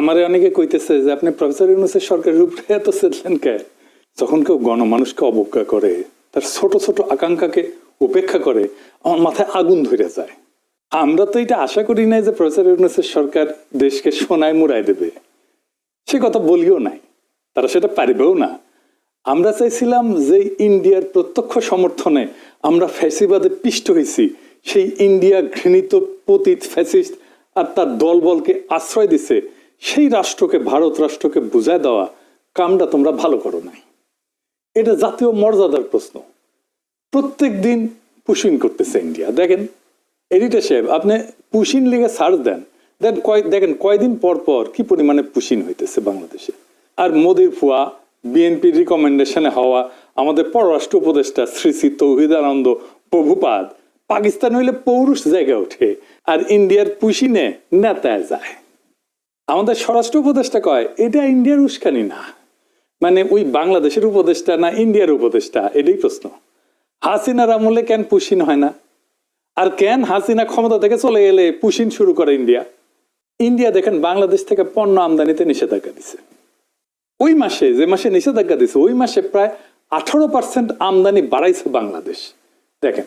আমারে অনেকে কইতেছে যে, আপনি প্রফেসর ইউনুসের সরকারের উপরে এত সেদলেন কে? যখন কেউ গণমানুষকে অবজ্ঞা করে, তার ছোট ছোট আকাঙ্ক্ষাকে উপেক্ষা করে, আমার মাথায় আগুন ধরে যায়। আমরা তো এটা আশা করি নাই যে প্রফেসর ইউনুসের সরকার দেশকে সোনায় মুড়াই দেবে। সে কথা বলিও নাই, তারা সেটা পারিবেও না। আমরা চাইছিলাম যে ইন্ডিয়ার প্রত্যক্ষ সমর্থনে আমরা ফ্যাসিবাদে পিষ্ট হয়েছি সেই ইন্ডিয়া ঘৃণিত পতিত ফ্যাসিস্ট আর তার দলবলকে আশ্রয় দিছে সেই রাষ্ট্রকে, ভারত রাষ্ট্রকে বুঝায় দেওয়া কামটা তোমরা ভালো করো নাই। এটা জাতীয় মর্যাদার প্রশ্ন। প্রত্যেক দিন পুশিং করতেছে ইন্ডিয়া। দেখেন এডিটার সাহেব, আপনি পুশিন লিগে সার্চ দেন দেন কয় দেখেন কয়দিন পর পর কি পরিমাণে পুশিন হইতেছে বাংলাদেশে। আর মোদির ফুয়া, বিএনপির রিকমেন্ডেশনে হওয়া, আমাদের পররাষ্ট্র উপদেষ্টা শ্রী শ্রী তৌহিদানন্দ প্রভুপাদ, পাকিস্তান হইলে পৌরুষ জায়গায় ওঠে, আর ইন্ডিয়ার পুশিনে নেতায় যায়। আমাদের স্বরাষ্ট্র উপদেষ্টা কয়, এটা ইন্ডিয়ার উস্কানি না। মানে ওই বাংলাদেশের উপদেষ্টা না ইন্ডিয়ার উপদেষ্টা, এটাই প্রশ্ন। হাসিনার আমলে কেন পুশিন হয় না? আর কেন হাসিনা ক্ষমতা থেকে চলে গেলে পুশিন শুরু করে ইন্ডিয়া? ইন্ডিয়া দেখেন বাংলাদেশ থেকে পণ্য আমদানিতে নিষেধাজ্ঞা দিছে। ওই মাসে, যে মাসে নিষেধাজ্ঞা দিছে, ওই মাসে প্রায় আঠারো পার্সেন্ট আমদানি বাড়াইছে বাংলাদেশ। দেখেন,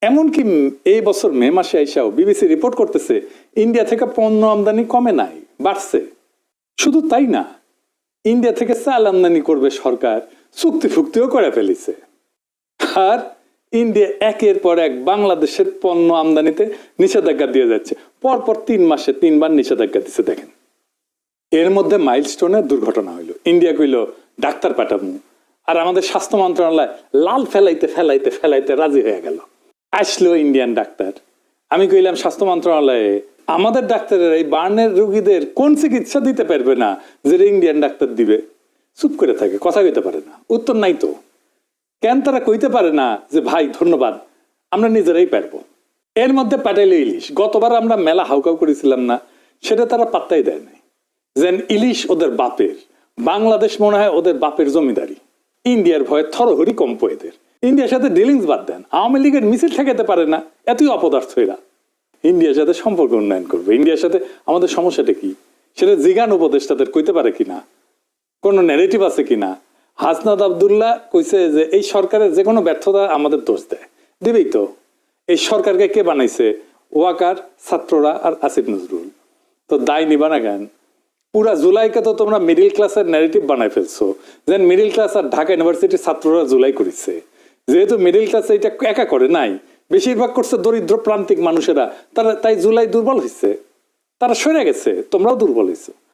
এমনকি এই বছর মে মাসে আইসাও বিবিসি রিপোর্ট করতেছে, ইন্ডিয়া থেকে পণ্য আমদানি কমে নাই। বাড়ছে। শুধু তাই না, ইন্ডিয়া থেকে চাল আমদানি করবে সরকার চুক্তি ফুক্তিও করে ফেলিছে। আর ইন্ডিয়া একের পর এক বাংলাদেশের পণ্য আমদানিতে নিষেধাজ্ঞা দিয়ে যাচ্ছে। পরপর তিন মাসে তিনবার নিষেধাজ্ঞা দিচ্ছে দেখেন। এর মধ্যে মাইলস্টোনের দুর্ঘটনা হইল। ইন্ডিয়া কইল, ডাক্তার পাঠাবো। আর আমাদের স্বাস্থ্য মন্ত্রণালয় লাল ফেলাইতে ফেলাইতে ফেলাইতে রাজি হয়ে গেল। আসলো ইন্ডিয়ান ডাক্তার। আমি কইলাম, স্বাস্থ্য মন্ত্রণালয়ে আমাদের ডাক্তারের এই বার্নের রোগীদের কোন চিকিৎসা দিতে পারবে না যেটা ইন্ডিয়ান ডাক্তার দিবে? চুপ করে থাকে, কথা কইতে পারে না। উত্তর নাই তো। কেন তারা কইতে পারে না যে, ভাই, ধন্যবাদ, আমরা নিজেরাই পারব? এর মধ্যে প্যাটেল ইলিশ। গতবার আমরা মেলা হাউকাউ করেছিলাম না, সেটা তারা পাত্তাই দেয় নাই। যেন ইলিশ ওদের বাপের, বাংলাদেশ মনে হয় ওদের বাপের জমিদারি। ইন্ডিয়ার ভয়ে থরহরি কম্প এদের। ইন্ডিয়ার সাথে ডিলিংস বাদ দেন। আওয়ামী লীগের মিছিল ঠেকাতে পারে না, এতই অপদার্থ এরা। ইন্ডিয়ার সাথে সম্পর্ক উন্নয়ন করবে। ইন্ডিয়ার সাথে আমাদের সমস্যাটা কি? সেটা জিগান উপদেষ্টাদের কইতে পারে কিনা? কোন ন্যারেটিভ আছে কিনা? হাসনাদ আবদুল্লাহ কইছে যে এই সরকারের যে কোনো ব্যর্থতা আমাদের দোষ দেয়। দিবেই তো। এই সরকারকে কে বানাইছে? ওয়াকার, ছাত্ররা আর আসিফ নজরুল। তো দায় নিবা না কেন? পুরা জুলাইকে তো তোমরা মিডিল ক্লাসের ন্যারেটিভ বানাই ফেলছো। যেন মিডিল ক্লাস আর ঢাকা ইউনিভার্সিটির ছাত্ররা জুলাই করেছে। যেহেতু মিডিল ক্লাস এটা একা করে নাই বেশিরভাগ করছে দরিদ্র প্রান্তিক মানুষেরা। তারা তাই জুলাই দুর্বল হয়েছে তারা সরে গেছে, তোমরাও দুর্বল হয়েছো